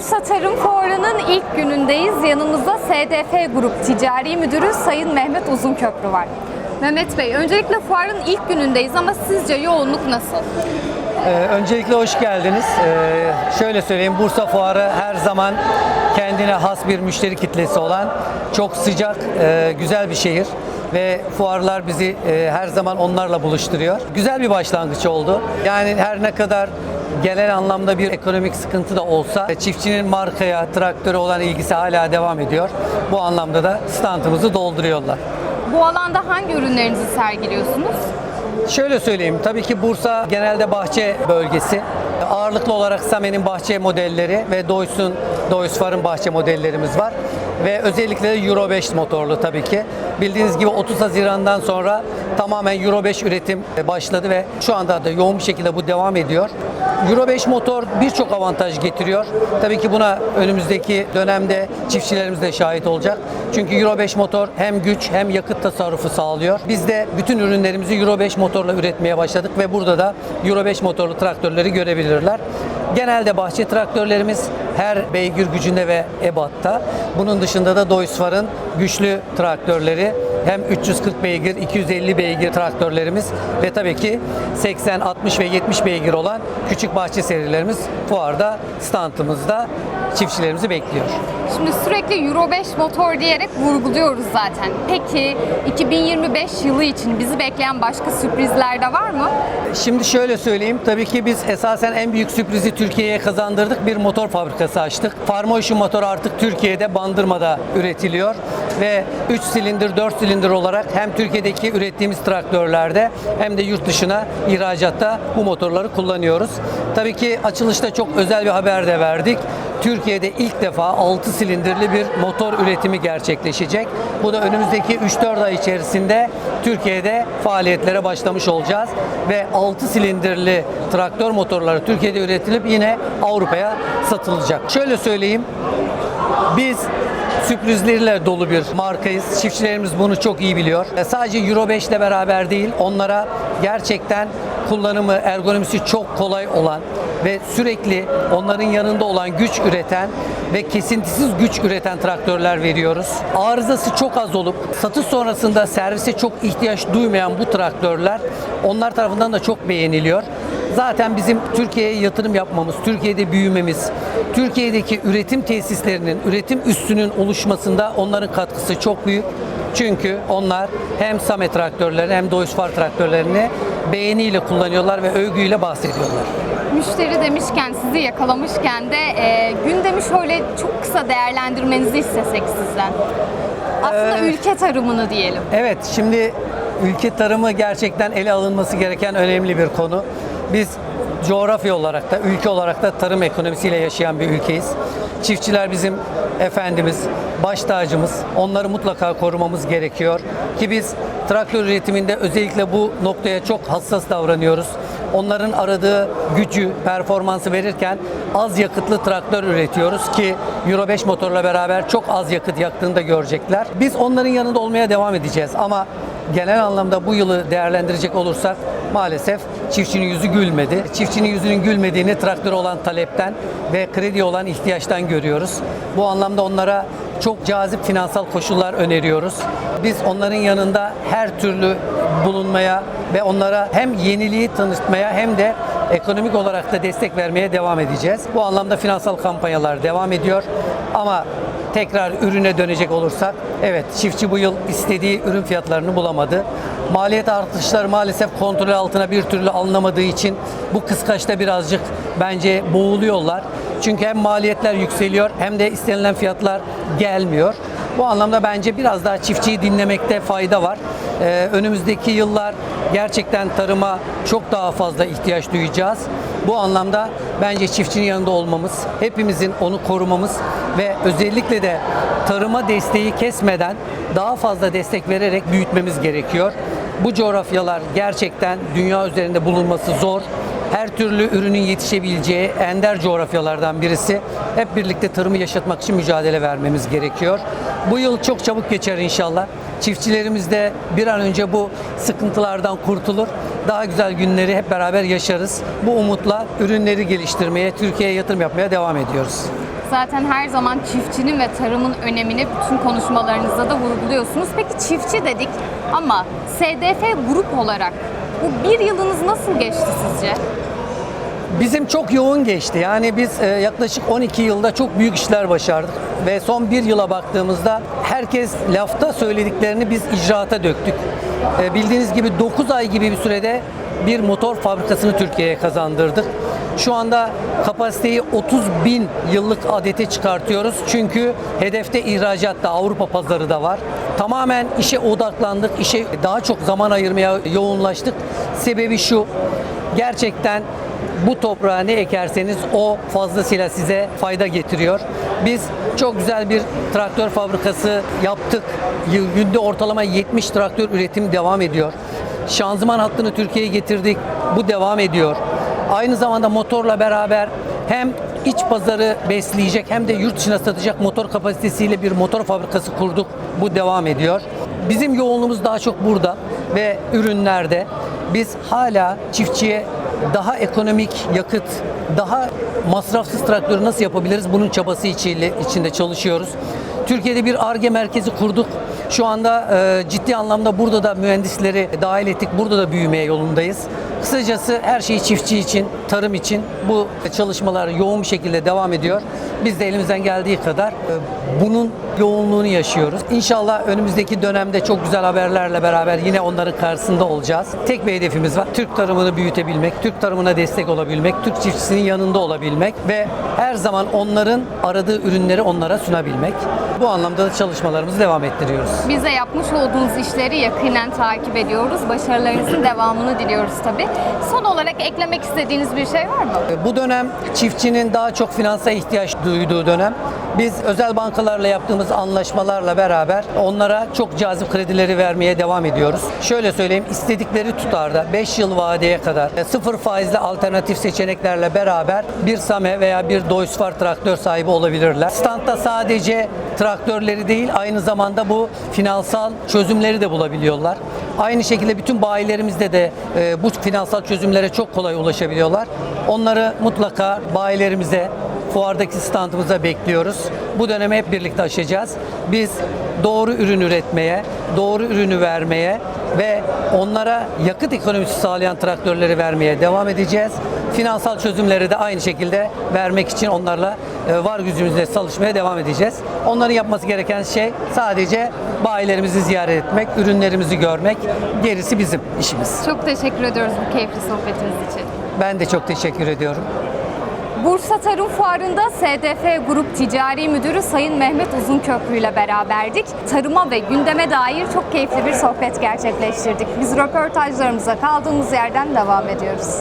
Bursa Tarım Fuarı'nın ilk günündeyiz. Yanımızda SDF Grup Ticari Müdürü Sayın Mehmet Uzunköprü var. Mehmet Bey, öncelikle fuarın ilk günündeyiz ama sizce yoğunluk nasıl? Ee, öncelikle hoş geldiniz. Ee, şöyle söyleyeyim, Bursa Fuarı her zaman kendine has bir müşteri kitlesi olan çok sıcak, e, güzel bir şehir ve fuarlar bizi e, her zaman onlarla buluşturuyor. Güzel bir başlangıç oldu. Yani her ne kadar genel anlamda bir ekonomik sıkıntı da olsa çiftçinin markaya, traktöre olan ilgisi hala devam ediyor. Bu anlamda da standımızı dolduruyorlar. Bu alanda hangi ürünlerinizi sergiliyorsunuz? Şöyle söyleyeyim, tabii ki Bursa genelde bahçe bölgesi. Ağırlıklı olarak Samen'in bahçe modelleri ve Deutz'un, Deutz Far'ın bahçe modellerimiz var. Ve özellikle Euro 5 motorlu tabii ki. Bildiğiniz gibi 30 Haziran'dan sonra tamamen Euro 5 üretim başladı ve şu anda da yoğun bir şekilde bu devam ediyor. Euro 5 motor birçok avantaj getiriyor. Tabii ki buna önümüzdeki dönemde çiftçilerimiz de şahit olacak. Çünkü Euro 5 motor hem güç hem yakıt tasarrufu sağlıyor. Biz de bütün ürünlerimizi Euro 5 motorla üretmeye başladık ve burada da Euro 5 motorlu traktörleri görebilirler. Genelde bahçe traktörlerimiz her beygir gücünde ve ebatta. Bunun dışında da Deutz-Fahr'ın güçlü traktörleri hem 340 beygir, 250 beygir traktörlerimiz ve tabii ki 80, 60 ve 70 beygir olan küçük bahçe serilerimiz fuarda, standımızda çiftçilerimizi bekliyor. Şimdi sürekli Euro 5 motor diyerek vurguluyoruz zaten. Peki 2025 yılı için bizi bekleyen başka sürprizler de var mı? Şimdi şöyle söyleyeyim. Tabii ki biz esasen en büyük sürprizi Türkiye'ye kazandırdık. Bir motor fabrikası açtık. Farmotion motor artık Türkiye'de Bandırma'da üretiliyor ve 3 silindir, 4 silindir olarak hem Türkiye'deki ürettiğimiz traktörlerde hem de yurt dışına ihracatta bu motorları kullanıyoruz. Tabii ki açılışta çok özel bir haber de verdik. Türkiye'de ilk defa 6 silindirli bir motor üretimi gerçekleşecek. Bu da önümüzdeki 3-4 ay içerisinde Türkiye'de faaliyetlere başlamış olacağız ve 6 silindirli traktör motorları Türkiye'de üretilip yine Avrupa'ya satılacak. Şöyle söyleyeyim. Biz sürprizlerle dolu bir markayız. Çiftçilerimiz bunu çok iyi biliyor. E, Sadece Euro 5 ile beraber değil, onlara gerçekten kullanımı, ergonomisi çok kolay olan ve sürekli onların yanında olan güç üreten ve kesintisiz güç üreten traktörler veriyoruz. Arızası çok az olup satış sonrasında servise çok ihtiyaç duymayan bu traktörler onlar tarafından da çok beğeniliyor. Zaten bizim Türkiye'ye yatırım yapmamız, Türkiye'de büyümemiz, Türkiye'deki üretim tesislerinin, üretim üssünün oluşmasında onların katkısı çok büyük. Çünkü onlar hem Samet traktörlerini hem Deutz-Fahr traktörlerini beğeniyle kullanıyorlar ve övgüyle bahsediyorlar. Müşteri demişken, sizi yakalamışken de e, gündemi şöyle çok kısa değerlendirmenizi istesek sizden. Aslında Ee, ülke tarımını diyelim. Evet, şimdi ülke tarımı gerçekten ele alınması gereken önemli bir konu. Biz coğrafya olarak da, ülke olarak da tarım ekonomisiyle yaşayan bir ülkeyiz. Çiftçiler bizim efendimiz, baş tacımız. Onları mutlaka korumamız gerekiyor. Ki biz traktör üretiminde özellikle bu noktaya çok hassas davranıyoruz. Onların aradığı gücü, performansı verirken az yakıtlı traktör üretiyoruz ki Euro 5 motorla beraber çok az yakıt yaktığını da görecekler. Biz onların yanında olmaya devam edeceğiz ama genel anlamda bu yılı değerlendirecek olursak maalesef çiftçinin yüzü gülmedi. Çiftçinin yüzünün gülmediğini traktör olan talepten ve kredi olan ihtiyaçtan görüyoruz. Bu anlamda onlara çok cazip finansal koşullar öneriyoruz. Biz onların yanında her türlü bulunmaya ve onlara hem yeniliği tanıtmaya hem de ekonomik olarak da destek vermeye devam edeceğiz. Bu anlamda finansal kampanyalar devam ediyor. Ama tekrar ürüne dönecek olursak evet çiftçi bu yıl istediği ürün fiyatlarını bulamadı. Maliyet artışları maalesef kontrol altına bir türlü alınamadığı için bu kıskaçta birazcık bence boğuluyorlar. Çünkü hem maliyetler yükseliyor hem de istenilen fiyatlar gelmiyor. Bu anlamda bence biraz daha çiftçiyi dinlemekte fayda var. Ee, önümüzdeki yıllar gerçekten tarıma çok daha fazla ihtiyaç duyacağız. Bu anlamda bence çiftçinin yanında olmamız, hepimizin onu korumamız ve özellikle de tarıma desteği kesmeden daha fazla destek vererek büyütmemiz gerekiyor. Bu coğrafyalar gerçekten dünya üzerinde bulunması zor. Her türlü ürünün yetişebileceği ender coğrafyalardan birisi. Hep birlikte tarımı yaşatmak için mücadele vermemiz gerekiyor. Bu yıl çok çabuk geçer inşallah. Çiftçilerimiz de bir an önce bu sıkıntılardan kurtulur. Daha güzel günleri hep beraber yaşarız. Bu umutla ürünleri geliştirmeye, Türkiye'ye yatırım yapmaya devam ediyoruz. Zaten her zaman çiftçinin ve tarımın önemini bütün konuşmalarınızda da vurguluyorsunuz. Peki çiftçi dedik ama SDF grup olarak bu bir yılınız nasıl geçti sizce? Bizim çok yoğun geçti. Yani biz e, yaklaşık 12 yılda çok büyük işler başardık. Ve son bir yıla baktığımızda herkes lafta söylediklerini biz icraata döktük. E, Bildiğiniz gibi 9 ay gibi bir sürede bir motor fabrikasını Türkiye'ye kazandırdık. Şu anda kapasiteyi 30 bin yıllık adete çıkartıyoruz. Çünkü hedefte ihracatta Avrupa pazarı da var. Tamamen işe odaklandık, işe daha çok zaman ayırmaya yoğunlaştık. Sebebi şu, gerçekten bu toprağa ne ekerseniz o fazlasıyla size fayda getiriyor. Biz çok güzel bir traktör fabrikası yaptık. Günde ortalama 70 traktör üretim devam ediyor. Şanzıman hattını Türkiye'ye getirdik. Bu devam ediyor. Aynı zamanda motorla beraber hem iç pazarı besleyecek hem de yurt dışına satacak motor kapasitesiyle bir motor fabrikası kurduk. Bu devam ediyor. Bizim yoğunluğumuz daha çok burada ve ürünlerde. Biz hala çiftçiye daha ekonomik yakıt, daha masrafsız traktörü nasıl yapabiliriz? Bunun çabası içiyle, içinde çalışıyoruz. Türkiye'de bir ARGE merkezi kurduk. Şu anda e, ciddi anlamda burada da mühendisleri dahil ettik. Burada da büyümeye yolundayız. Kısacası her şey çiftçi için, tarım için bu çalışmalar yoğun bir şekilde devam ediyor. Biz de elimizden geldiği kadar e, bunun yoğunluğunu yaşıyoruz. İnşallah önümüzdeki dönemde çok güzel haberlerle beraber yine onların karşısında olacağız. Tek bir hedefimiz var. Türk tarımını büyütebilmek, Türk tarımına destek olabilmek, Türk çiftçisinin yanında olabilmek ve her zaman onların aradığı ürünleri onlara sunabilmek. Bu anlamda da çalışmalarımızı devam ettiriyoruz. Biz de yapmış olduğunuz işleri yakinen takip ediyoruz. Başarılarınızın devamını diliyoruz tabii. Son olarak eklemek istediğiniz bir şey var mı? Bu dönem çiftçinin daha çok finansa ihtiyaç duyduğu dönem. Biz özel bankalarla yaptığımız anlaşmalarla beraber onlara çok cazip kredileri vermeye devam ediyoruz. Şöyle söyleyeyim, istedikleri tutarda 5 yıl vadeye kadar sıfır faizli alternatif seçeneklerle beraber bir SAME veya bir Deutz-Fahr traktör sahibi olabilirler. Standta sadece traktörleri değil, aynı zamanda bu finansal çözümleri de bulabiliyorlar. Aynı şekilde bütün bayilerimizde de e, bu finansal çözümlere çok kolay ulaşabiliyorlar. Onları mutlaka bayilerimize, fuardaki standımıza bekliyoruz. Bu dönemi hep birlikte aşacağız. Biz doğru ürün üretmeye, doğru ürünü vermeye ve onlara yakıt ekonomisi sağlayan traktörleri vermeye devam edeceğiz. Finansal çözümleri de aynı şekilde vermek için onlarla e, var gücümüzle çalışmaya devam edeceğiz. Onların yapması gereken şey sadece bayilerimizi ziyaret etmek, ürünlerimizi görmek. Gerisi bizim işimiz. Çok teşekkür ediyoruz bu keyifli sohbetiniz için. Ben de çok teşekkür ediyorum. Bursa Tarım Fuarı'nda SDF Grup Ticari Müdürü Sayın Mehmet Uzunköprü ile beraberdik. Tarıma ve gündeme dair çok keyifli bir sohbet gerçekleştirdik. Biz röportajlarımıza kaldığımız yerden devam ediyoruz.